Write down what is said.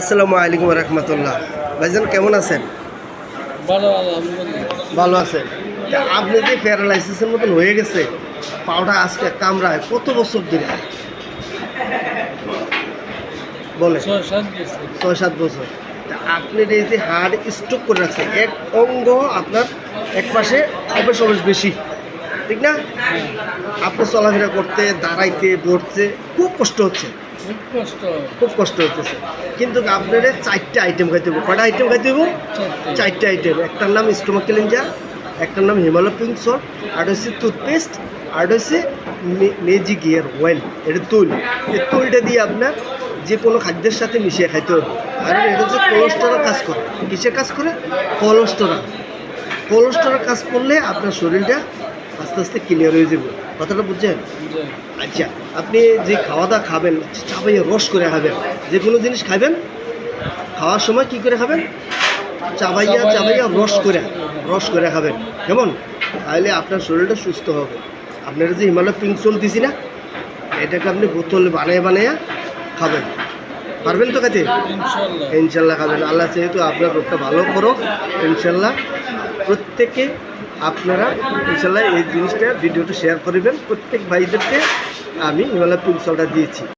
আসসালামু আলাইকুম রহমতুল্লাহ। ভাইজান কেমন আছেন? ভালো ভালো আছেন। আপনি যে প্যারালাইসিসের মতন হয়ে গেছে পাওটা আজকে কামড়ায় কত বছর ধরে? বলে ছয় সাত বছর। আপনি এই যে হাড় স্ট্রোক করে রাখছে এক অঙ্গ আপনার এক পাশে অবেশ অবেশ বেশি। ঠিক না? হ্যাঁ আপনি চলাফেরা করতে দাঁড়াইতে বসতে খুব কষ্ট হচ্ছে। খুব কষ্ট। খুব কষ্ট কিন্তু আপনার চারটে আইটেম খাইতে হবে কটা আইটেম খাইতে হবে চারটে। আইটেম একটার নাম স্টোমা ক্লিনজার একটার নাম হিমালয় সল্ট আর হচ্ছে টুথপেস্ট আর হচ্ছে মেজি গিয়ার ওয়েল এটা তুল। এই তুলটা দিয়ে আপনার যে কোনো খাদ্যের সাথে মিশিয়ে খাইতে হবে। আর এটা হচ্ছে কোলেস্টেরল কাজ করে। কিসের কাজ করে? কোলেস্টেরল কোলেস্টেরল কাজ করলে আপনার শরীরটা আস্তে আস্তে ক্লিয়ার হয়ে যাবে। কথাটা বুঝছেন? আচ্ছা আপনি যে খাওয়া দাওয়া খাবেন চাপাইয়ে রস করে খাবেন যে কোনো জিনিস খাবেন খাওয়ার সময় কি করে খাবেন? চাবাইয়া চাবাইয়া রস করে রস করে খাবেন। কেমন? তাহলে আপনার শরীরটা সুস্থ হবে। আপনার যে হিমালয় পিঙ্ক সোল দিছি না এটাকে আপনি বোতল বানিয়ে বানিয়ে খাবেন। পারবেন তো ইনশাল্লাহ। ইনশাল্লাহ খাবেন। আল্লাহ যেহেতু আপনার রোগটা ভালো করো ইনশাল্লাহ প্রত্যেকে আপনারা ইনশাল্লাহ এই জিনিসটা ভিডিওটা শেয়ার করবেন। প্রত্যেক ভাইদেরকে আমি হিমালয় পিঙ্ক সলটা দিয়েছি।